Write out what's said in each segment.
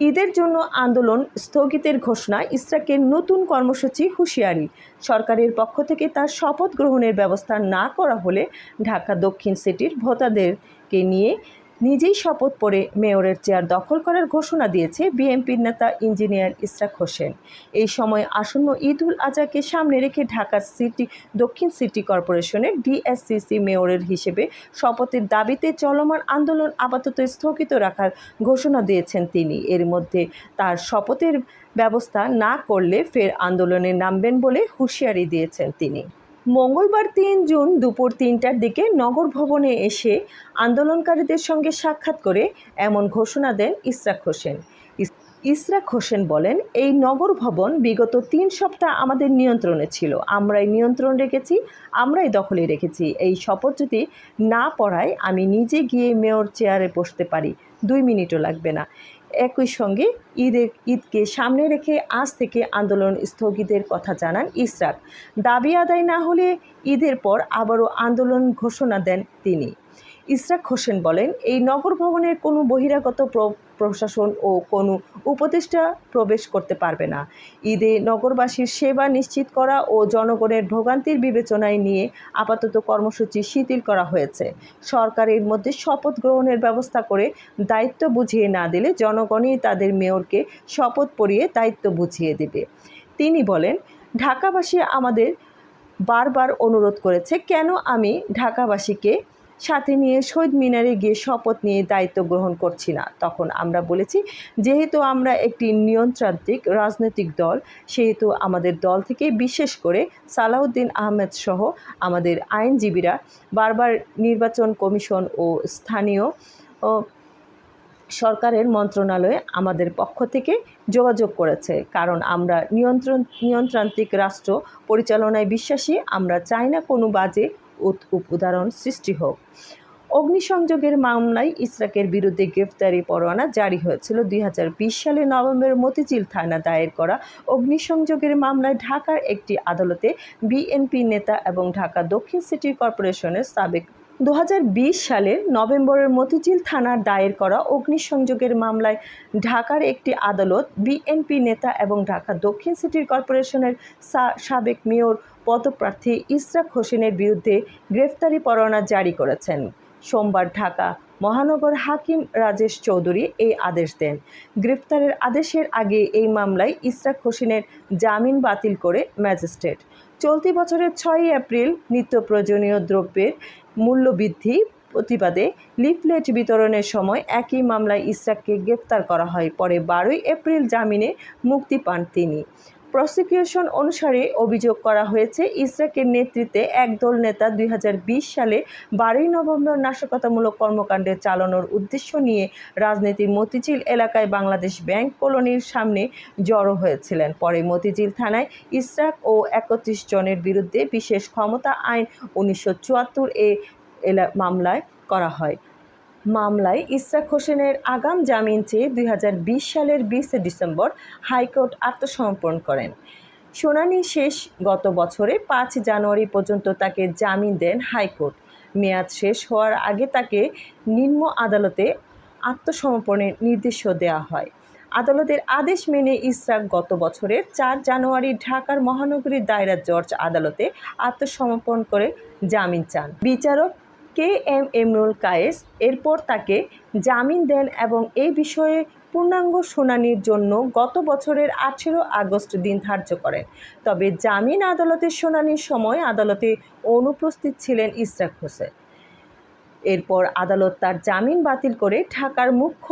ঈদের জন্য আন্দোলন স্থগিতের ঘোষণা ইসরাকের নতুন কর্মসূচি হুঁশিয়ারি। সরকারের পক্ষ থেকে তার শপথ গ্রহণের ব্যবস্থা না করা হলে ঢাকা দক্ষিণ সিটির ভোটারদেরকে নিয়ে নিজেই শপথ পড়ে মেয়রের চেয়ার দখল করার ঘোষণা দিয়েছে বিএনপির নেতা ইঞ্জিনিয়ার ইসরাক হোসেন। এই সময় আসন্ন ঈদ উল আজহাকে সামনে রেখে ঢাকা সিটি, দক্ষিণ সিটি কর্পোরেশনের ডিএসসিসি মেয়রের হিসেবে শপথের দাবিতে চলমান আন্দোলন আপাতত স্থগিত রাখার ঘোষণা দিয়েছেন তিনি। এর মধ্যে তার শপথের ব্যবস্থা না করলে ফের আন্দোলনে নামবেন বলে হুঁশিয়ারি দিয়েছেন তিনি। মঙ্গলবার তিন জুন দুপুর তিনটার দিকে নগর ভবনে এসে আন্দোলনকারীদের সঙ্গে সাক্ষাৎ করে এমন ঘোষণা দেন ইসরাক হোসেন। ইস- ইসরাক হোসেন বলেন, এই নগর ভবন বিগত তিন সপ্তাহ আমাদের নিয়ন্ত্রণে ছিল। আমরাই নিয়ন্ত্রণ রেখেছি, আমরাই দখলে রেখেছি। এই শপথ যদি না পড়ায় আমি নিজে গিয়ে মেয়র চেয়ারে বসতে পারি। দুই মিনিটও লাগবে না। একই সঙ্গে ঈদের ঈদকে সামনে রেখে আজ থেকে আন্দোলন স্থগিতের কথা জানান ইসরাক দাবি আদায় না হলে ঈদের পর আবারও আন্দোলন ঘোষণা দেন তিনি। ইসরাক হোসেন বলেন, এই নগর ভবনের কোনো বহিরাগত প্র- প্রশাসন ও কোনো উপদেষ্টা প্রবেশ করতে পারবে না। ঈদে নগরবাসীর সেবা নিশ্চিত করা ও জনগণের ভোগান্তির বিবেচনায় নিয়ে আপাতত কর্মসূচি শিথিল করা হয়েছে। সরকারের মধ্যে শপথ গ্রহণের ব্যবস্থা করে দায়িত্ব বুঝিয়ে না দিলে জনগণই তাদের মেয়রকে শপথ পড়িয়ে দায়িত্ব বুঝিয়ে দেবে। তিনি বলেন, ঢাকাবাসী আমাদের বারবার অনুরোধ করেছে, কেন আমি ঢাকাবাসীকে সাথে নিয়ে শহীদ মিনারে গিয়ে শপথ নিয়ে দায়িত্ব গ্রহণ করছি না। তখন আমরা বলেছি, যেহেতু আমরা একটি নিয়ন্ত্রান্তিক রাজনৈতিক দল, সেহেতু আমাদের দল থেকে বিশেষ করে সালাউদ্দিন আহমেদ সহ আমাদের আইনজীবীরা বারবার নির্বাচন কমিশন ও স্থানীয় ও সরকারের মন্ত্রণালয়ে আমাদের পক্ষ থেকে যোগাযোগ করেছে। কারণ আমরা নিয়ন্ত্রণ, নিয়ন্ত্রান্তিক রাষ্ট্র পরিচালনায় বিশ্বাসী, আমরা চাই না কোনো বাজে উদাহরণ সৃষ্টি হোক। অগ্নিসংযোগের মামলায় ইসরাকের বিরুদ্ধে গ্রেফতারি পরোয়ানা জারি হয়েছিল দু হাজার বিশ সালে নভেম্বর মতিঝিল থানা দায়ের করা অগ্নিসংযোগের মামলায় ঢাকার একটি আদালতে বিএনপি নেতা এবং ঢাকা দক্ষিণ সিটি কর্পোরেশনের সাবেক দু সালের নভেম্বরের মতিঝিল থানার দায়ের করা অগ্নিসংযোগের মামলায় ঢাকার একটি আদালত বিএনপি নেতা এবং ঢাকা দক্ষিণ সিটি কর্পোরেশনের সাবেক মেয়র পদপ্রার্থী ইসরাক হোসেনের বিরুদ্ধে গ্রেফতারি পরোয়ানা জারি করেছেন। সোমবার ঢাকা মহানগর হাকিম রাজেশ চৌধুরী এই আদেশ দেন। গ্রেফতারের আদেশের আগে এই মামলায় ইসরাক হোসেনের জামিন বাতিল করে ম্যাজিস্ট্রেট। চলতি বছরের ছয়ই এপ্রিল নিত্য প্রয়োজনীয় দ্রব্যের মূল্যবৃদ্ধি প্রতিবাদে লিফলেট বিতরণের সময় একই মামলায় ইসরাককে গ্রেফতার করা হয়। পরে বারোই এপ্রিল জামিনে মুক্তি পান তিনি। প্রসিকিউশন অনুসারে অভিযোগ করা হয়েছে, ইসরাকের নেতৃত্বে একদল নেতা দুই হাজার বিশ সালে বারোই নভেম্বর নাশকতামূলক কর্মকাণ্ডে চালানোর উদ্দেশ্য নিয়ে রাজনীতির মতিঝিল এলাকায় বাংলাদেশ ব্যাংক কলোনির সামনে জড়ো হয়েছিলেন। পরে মতিঝিল থানায় ইসরাক ও একত্রিশ জনের বিরুদ্ধে বিশেষ ক্ষমতা আইন উনিশশো চুয়াত্তর এ এলা মামলায় করা হয়। মামলায় ইসরাক হোসেনের আগাম জামিন চেয়ে দুই হাজার বিশ সালের বিশে ডিসেম্বর হাইকোর্ট আত্মসমর্পণ করেন। শুনানি শেষ গত বছরে পাঁচ জানুয়ারি পর্যন্ত তাকে জামিন দেন হাইকোর্ট। মেয়াদ শেষ হওয়ার আগে তাকে নিম্ন আদালতে আত্মসমর্পণের নির্দেশও দেওয়া হয়। আদালতের আদেশ মেনে ইসরাক গত বছরের চার জানুয়ারি ঢাকার মহানগরীর দায়রা জর্জ আদালতে আত্মসমর্পণ করে জামিন চান। বিচারক কে এম এমরুল কায়েস এরপর তাকে জামিন দেন এবং এই বিষয়ে পূর্ণাঙ্গ শুনানির জন্য গত বছরের আঠেরো আগস্ট দিন ধার্য করেন। তবে জামিন আদালতের শুনানির সময় আদালতে অনুপস্থিত ছিলেন ইসরাক হোসেন। এরপর আদালত তার জামিন বাতিল করে ঢাকার মুখ্য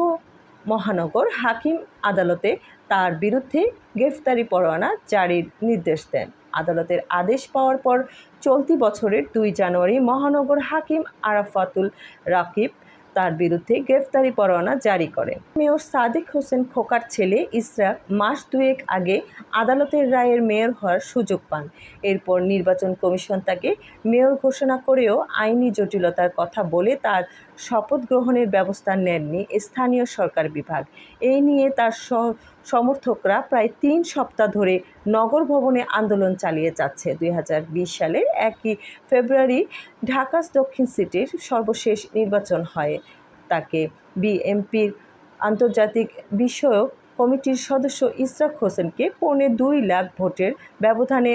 মহানগর হাকিম আদালতে তার বিরুদ্ধে গ্রেফতারি পরোয়ানা জারির নির্দেশ দেন। আদালতের আদেশ পাওয়ার পর চলতি বছরের দুই জানুয়ারি মহানগর হাকিম আরাফাতুল রাকিব তার বিরুদ্ধে গ্রেফতারি পরোয়ানা জারি করেন। মেয়র সাদিক হোসেন খোকার ছেলে ইসরাক মাস দুয়েক আগে আদালতের রায়ের মেয়র হওয়ার সুযোগ পান। এরপর নির্বাচন কমিশন তাকে মেয়র ঘোষণা করেও আইনি জটিলতার কথা বলে তার শপথ গ্রহণের ব্যবস্থা নেননি স্থানীয় সরকার বিভাগ। এই নিয়ে তার সমর্থকরা প্রায় তিন সপ্তাহ ধরে নগর ভবনে আন্দোলন চালিয়ে যাচ্ছে। দুই সালের একই ফেব্রুয়ারি ঢাকা দক্ষিণ সিটির সর্বশেষ নির্বাচন হয়। তাকে বিএমপির আন্তর্জাতিক বিষয়ক কমিটির সদস্য ইসরাক হোসেনকে পৌনে দুই লাখ ভোটের ব্যবধানে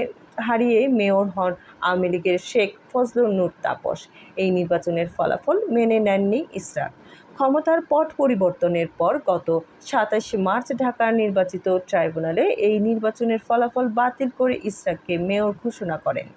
হারিয়ে মেয়র হন আওয়ামী লীগের শেখ ফজলুর নূর তাপস। এই নির্বাচনের ফলাফল মেনে নেননি ইসরাক ক্ষমতার পট পরিবর্তনের পর গত সাতাশে মার্চ ঢাকার নির্বাচিত ট্রাইব্যুনালে এই নির্বাচনের ফলাফল বাতিল করে ইসরাককে মেয়র ঘোষণা করেন।